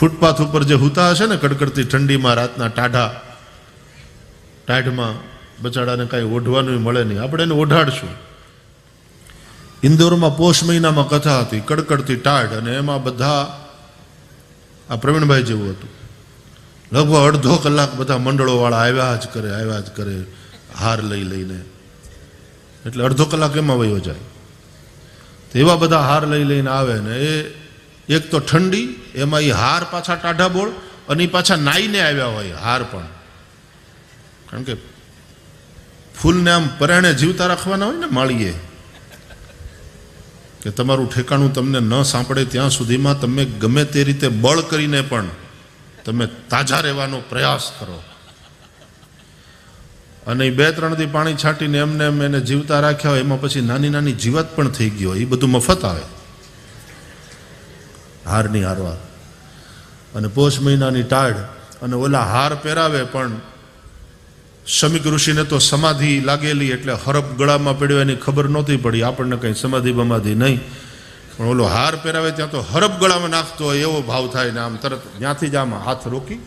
Footpath ઉપર જે હુતા હશે ને કડકડતી ઠંડીમાં રાતના ટાઢા, ટાઢમાં બચાડાને કાંઈ ઓઢવાનું મળે નહીં. આપણે એને ઓઢાડશું. ઇન્દોરમાં પોષ મહિનામાં કથા હતી, કડકડતી ટાઢ, અને એમાં બધા આ પ્રવીણભાઈ જેવું હતું. લગભગ અડધો કલાક બધા મંડળોવાળા આવ્યા જ કરે, આવ્યા જ કરે, હાર લઈ લઈને. એટલે અડધો કલાક એમાં વયો જાય. તો એવા બધા હાર લઈ લઈને આવે ને એ એક તો ઠંડી, એમાં એ હાર પાછા ટાઢા બોળ, અને એ પાછા નાઈને આવ્યા હોય, હાર પણ. કારણ કે ફૂલને આમ પરાણે જીવતા રાખવાના હોય ને માળીએ, કે તમારું ઠેકાણું તમને ન સાંભળે ત્યાં સુધીમાં તમે ગમે તે રીતે બળ કરીને પણ તમે તાજા રહેવાનો પ્રયાસ કરો. અને એ બે ત્રણ દી પાણી છાંટીને એમને એમ એને જીવતા રાખ્યા હોય, એમાં પછી નાની નાની જીવાત પણ થઈ ગઈ હોય એ બધું મફત આવે. હારની હારવા. અને પોષ મહિનાની ટાઢ અને ઓલા હાર પહેરાવે પણ શમિક ઋષિને તો સમાધિ લાગેલી એટલે હરપ ગળામાં પડ્યો એની ખબર નહોતી પડી. આપણને કંઈ સમાધિ બમાધિ નહીં. પણ ઓલો હાર પહેરાવે ત્યાં તો હરપ ગળામાં નાખતો હોય એવો ભાવ થાય ને આમ તરત ત્યાંથી જ આમ હાથ રોકી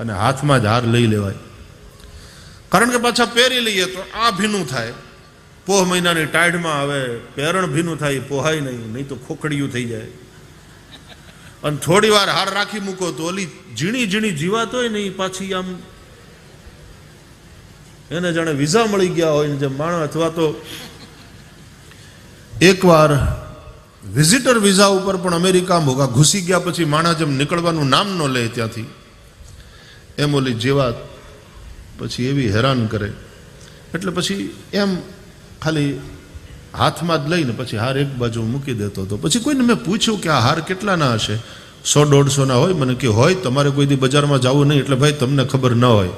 અને હાથમાં જ હાર લઈ લેવાય. કારણ કે પાછા પહેરી લઈએ તો આ ભીનું થાય. પોહ મહિનાની ટાઢમાં આવે પેરણ ભીનું થાય, પોહાય નહીં. નહીં તો ખોખડિયું થઈ જાય. અને થોડી વાર હાર રાખી મૂકો તો ઓલી ઝીણી ઝીણી જીવાત હોય ને પાછી આમ એને જાણે વિઝા મળી ગયા હોય ને જેમ માણસ, અથવા તો એકવાર વિઝિટર વિઝા ઉપર પણ અમેરિકા મોગા ઘૂસી ગયા પછી માણસ જેમ નીકળવાનું નામ ન લે ત્યાંથી, એમ ઓલી જીવાત પછી એવી હેરાન કરે. એટલે પછી એમ ખાલી હાથમાં જ લઈને પછી હાર એક બાજુ મૂકી દેતો હતો. પછી કોઈને મેં પૂછ્યું કે આ હાર કેટલાના હશે? સો દોઢસોના હોય? મને કે હોય, તમારે કોઈ દી બજારમાં જવું નહીં, એટલે ભાઈ તમને ખબર ન હોય.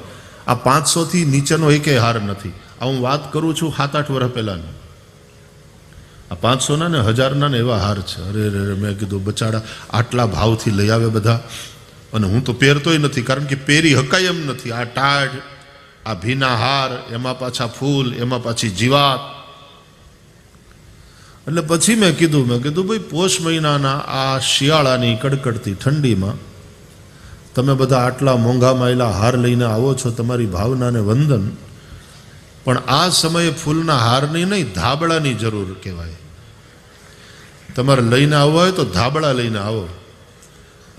આ પાંચસોથી નીચેનો એકેય હાર નથી. આ હું વાત કરું છું સાત આઠ વર્ષ પહેલાંની. આ પાંચસોના ને હજારના ને એવા હાર છે. અરે અરે મેં કીધું બચાડા આટલા ભાવથી લઈ આવે બધા. અને હું તો પહેરતોય નથી, કારણ કે પહેરી હકાય એમ નથી. આ ટાઢ, આ ભીના હાર, એમાં પાછા ફૂલ, એમાં પાછી જીવાત. એટલે પછી મેં કીધું મેં કીધું, ભાઈ, પોષ મહિનાના આ શિયાળાની કડકડતી ઠંડીમાં તમે બધા આટલા મોંઘા માયલા હાર લઈને આવો છો, તમારી ભાવનાને વંદન. પણ આ સમયે ફૂલના હારની નહીં, ધાબળાની જરૂર કહેવાય. તમારે લઈને આવવા હોય તો ધાબળા લઈને આવો.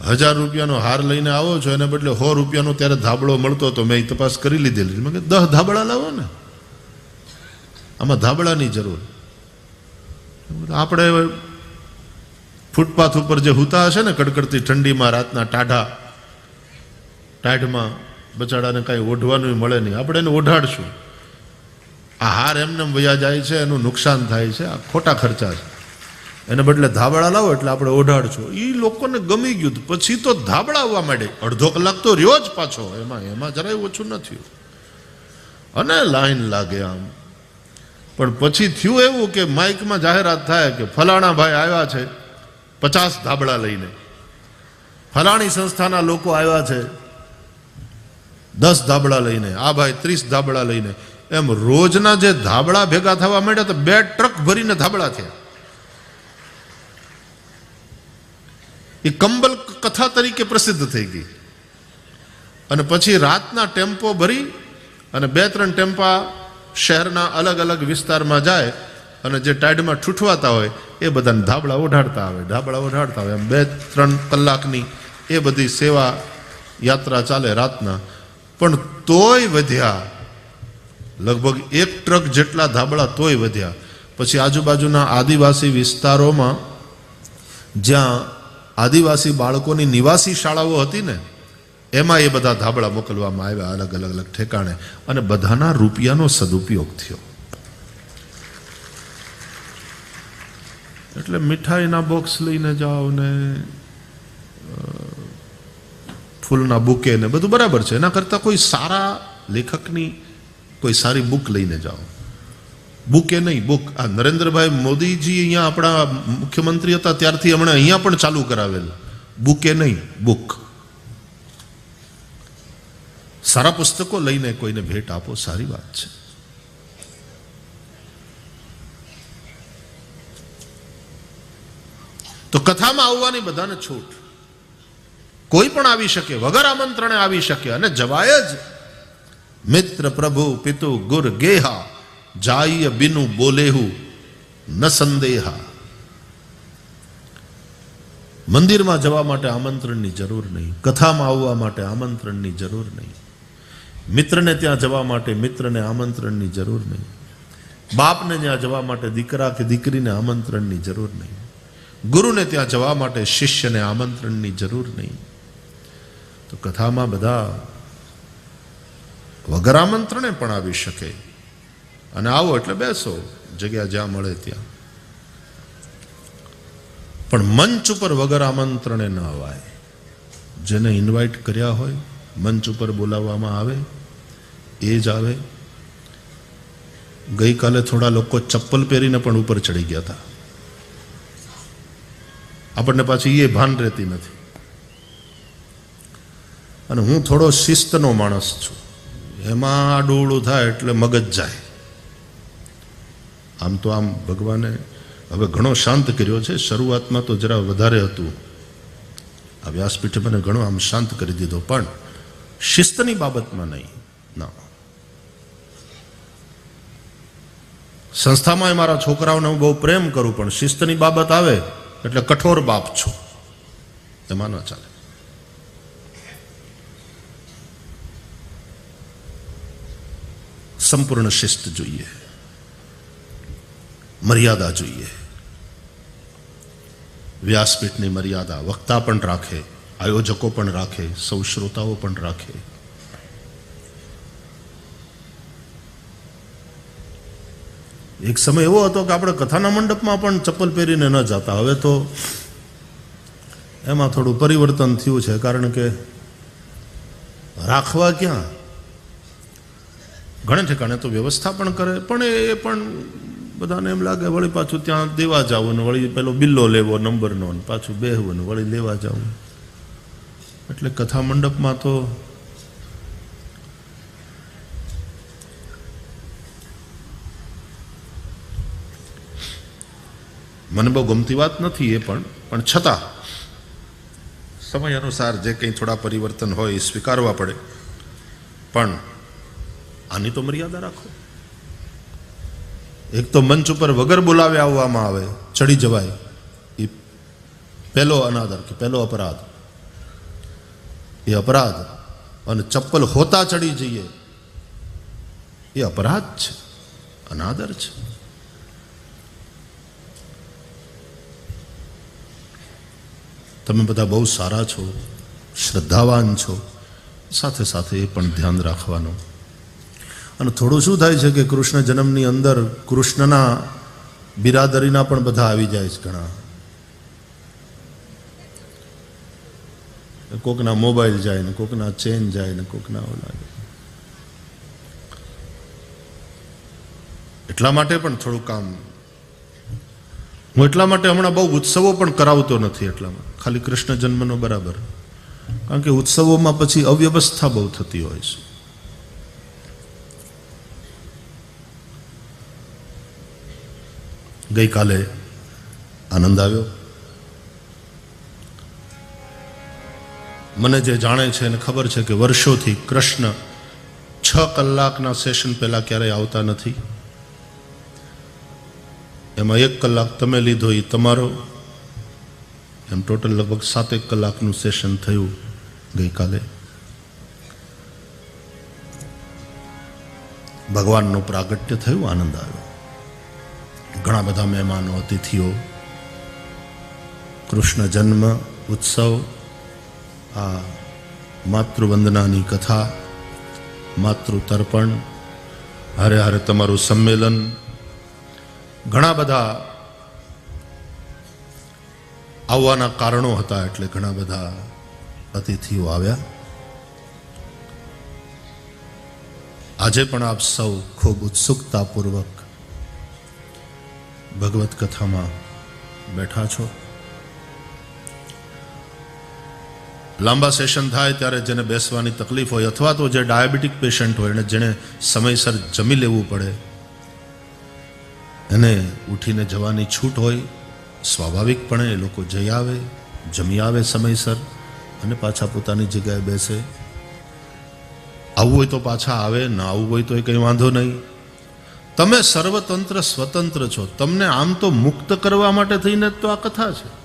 હજાર રૂપિયાનો હાર લઈને આવો છો, એને બદલે સો રૂપિયાનો ત્યારે ધાબળો મળતો હતો મેં તપાસ કરી લીધેલી. મેં દહ ધાબળા લાવો ને. આમાં ધાબળાની જરૂર. આપણે ફૂટપાથ ઉપર જે હુતા હશે ને કડકડતી ઠંડીમાં રાતના ટાઢા, ટાઢમાં બચાડાને કાંઈ ઓઢવાનું મળે નહીં. આપણે એને ઓઢાડશું. આ હાર એમને વયા જાય છે, એનું નુકસાન થાય છે, આ ખોટા ખર્ચા છે. એને બદલે ધાબળા લાવો એટલે આપણે ઓઢાડશું. એ લોકોને ગમી ગયું. પછી તો ધાબળા આવવા માંડે. અડધો કલાક તો રહ્યો જ પાછો. એમાં એમાં જરાય ઓછું નથી. અને લાઈન લાગે આમ. પણ પછી થયું એવું કે માઇકમાં જાહેરાત થાય કે ફલાણા ભાઈ આવ્યા છે પચાસ ધાબળા લઈને. ફલાણી સંસ્થાના લોકો આવ્યા છે દસ ધાબળા લઈને, આ ભાઈ ત્રીસ ધાબળા લઈને. એમ રોજના જે ધાબળા ભેગા થવા માંડ્યા તો બે ટ્રક ભરીને ધાબળા થયા. એ કંબલ કથા તરીકે પ્રસિદ્ધ થઈ ગઈ. અને પછી રાતના ટેમ્પો ભરી અને બે ત્રણ ટેમ્પા શહેરના અલગ અલગ વિસ્તારમાં જાય અને જે ટાઈડમાં ઠૂઠવાતા હોય, એ બધાને ધાબળા ઓઢાડતા આવે, ધાબળા ઓઢાડતા હોય એમ બે ત્રણ કલાકની એ બધી સેવા યાત્રા ચાલે રાતના. પણ તોય વધ્યા. લગભગ એક ટ્રક જેટલા ધાબળા તોય વધ્યા. પછી આજુબાજુના આદિવાસી વિસ્તારોમાં જ્યાં આદિવાસી બાળકોની નિવાસી શાળાઓ હતી ને એમાં એ બધા ધાબળા મોકલવામાં આવ્યા અલગ અલગ અલગ ઠેકાણે. અને બધાના રૂપિયાનો સદુપયોગ થયો. એટલે મીઠાઈના બોક્સ લઈને જાઓ ને ફૂલના બુકે ને બધું બરાબર છે. એના કરતાં કોઈ સારા લેખકની કોઈ સારી બુક લઈને જાઓ. બુકે નહીં બુક આ નરેન્દ્રભાઈ મોદીજી અહીંયા આપણા મુખ્યમંત્રી હતા, ત્યારથી હમણાં અહીંયા પણ ચાલુ કરાવેલ. બુકે નહીં બુક સારા પુસ્તકો લઈને કોઈને ભેટ આપો, સારી વાત છે. તો કથામાં આવવાની બધાને છૂટ. કોઈ પણ આવી શકે, વગર આમંત્રણે આવી શકે અને જવાય જ. મિત્ર પ્રભુ, પિતુ, ગુર, ગેહા જાય બિનુ બોલેહુ, ન સંદેહા. મંદિરમાં જવા માટે આમંત્રણની જરૂર નહીં, કથામાં આવવા માટે આમંત્રણની જરૂર નહીં. મિત્રને ત્યાં જવા માટે મિત્રને આમંત્રણની જરૂર નહીં. બાપને ત્યાં જવા માટે દીકરા કે દીકરીને આમંત્રણની જરૂર નહીં. ગુરુને ત્યાં જવા માટે શિષ્યને આમંત્રણની જરૂર નહીં. તો કથામાં બધા વગર આમંત્રણે પણ આવી શકે. અને આવો એટલે બેસો, જગ્યા જ્યાં મળે ત્યાં. પણ મંચ ઉપર વગર આમંત્રણે ન અવાય. જેને ઇન્વાઇટ કર્યા હોય મંચ ઉપર બોલાવવામાં આવે, એ જ આવે. ગઈકાલે થોડા લોકો ચપ્પલ પહેરીને પણ ઉપર ચડી ગયા હતા. આપણને પાછી એ ભાન રહેતી નથી. અને હું થોડો શિસ્તનો માણસ છું. એમાં આડું થાય એટલે મગજ જાય. આમ તો આમ ભગવાને હવે ઘણો શાંત કર્યો છે. શરૂઆતમાં તો જરા વધારે હતું. આ વ્યાસપીઠે મને ઘણો આમ શાંત કરી દીધો. પણ શિસ્તની બાબતમાં નહીં. ના. સંસ્થામાં મારા છોકરાઓને હું બહુ પ્રેમ કરું, પણ શિસ્તની બાબત આવે એટલે કઠોર બાપ છું. એમાં ના ચાલે. સંપૂર્ણ શિસ્ત જોઈએ. મર્યાદા જોઈએ. વ્યાસપીઠની મર્યાદા વક્તા પણ રાખે. આયોજકો પણ રાખે, સૌ શ્રોતાઓ પણ રાખે. એક સમય એવો હતો કે આપણે કથાના મંડપમાં પણ ચપ્પલ પહેરીને ન જતા. હવે તો એમાં થોડું પરિવર્તન થયું છે, કારણ કે રાખવા ક્યાં? ઘણે ઠેકાણે તો વ્યવસ્થા પણ કરે, પણ એ પણ બધાને એમ લાગે, વળી પાછું ત્યાં દેવા જવું ને વળી પેલો બિલ્લો લેવો, નંબરનો પાછું બેહવું ને વળી લેવા જવું. એટલે કથા મંડપમાં તો મને બહુ ગમતી વાત નથી એ પણ પણ છતાં સમય અનુસાર જે કંઈ થોડા પરિવર્તન હોય એ સ્વીકારવા પડે. પણ આની તો મર્યાદા રાખો. એક તો મંચ ઉપર વગર બોલાવે આવવામાં આવે, ચડી જવાય. એ પહેલો અનાદર કે પહેલો અપરાધ. એ અપરાધ. અને ચપ્પલ હોતા ચડી જઈએ. એ અપરાધ છે. અનાદર છે. તમે બધા બહુ સારા છો. શ્રદ્ધાવાન છો. સાથે સાથે એ પણ ધ્યાન રાખવાનું. અને થોડું શું થાય છે કે કૃષ્ણ જન્મની અંદર કૃષ્ણના બિરાદરીના પણ બધા આવી જાય છે ઘણા. કોકના મોબાઈલ જાય ને કોકના ચેન જાય ને કોકના ઓલા. એટલા માટે પણ થોડું કામ. હું એટલા માટે હમણાં બહુ ઉત્સવો પણ કરાવતો નથી એટલામાં. ખાલી કૃષ્ણ જન્મનો બરાબર. કારણ કે ઉત્સવોમાં પછી અવ્યવસ્થા બહુ થતી હોય છે. ગઈકાલે આનંદ આવ્યો. મને જે જાણે છે એને ખબર છે કે વર્ષોથી કૃષ્ણ છ કલાકના સેશન પહેલાં ક્યારેય આવતા નથી. એમાં એક કલાક તમે લીધો એ તમારો. એમ ટોટલ લગભગ સાતેક કલાકનું સેશન થયું ગઈકાલે. ભગવાનનું પ્રાગટ્ય થયું, આનંદ આવ્યો. ઘણા બધા મહેમાનો, અતિથિઓ, કૃષ્ણ જન્મ, ઉત્સવ આ માતૃવંદનાની કથા માતૃ તર્પણ હારે હારે તમારું સંમેલન. ઘણા બધા આવવાના કારણો હતા એટલે ઘણા બધા અતિથિઓ આવ્યા. આજે પણ આપ સૌ ખૂબ ઉત્સુકતાપૂર્વક ભગવત કથામાં બેઠા છો. લાંબા સેશન થાય ત્યારે જેને બેસવાની તકલીફ હોય અથવા તો જે ડાયાબિટીક પેશન્ટ હોય અને જેને સમયસર જમી લેવું પડે, એને ઉઠીને જવાની છૂટ હોય, સ્વાભાવિકપણે એ લોકો જઈ આવે, જમી આવે સમયસર અને પાછા પોતાની જગ્યાએ બેસે. આવવું હોય તો પાછા આવે, ના આવવું હોય તો એ કંઈ વાંધો નહીં. તમે સર્વતંત્ર સ્વતંત્ર છો. તમને આમ તો મુક્ત કરવા માટે થઈને જ તો આ કથા છે.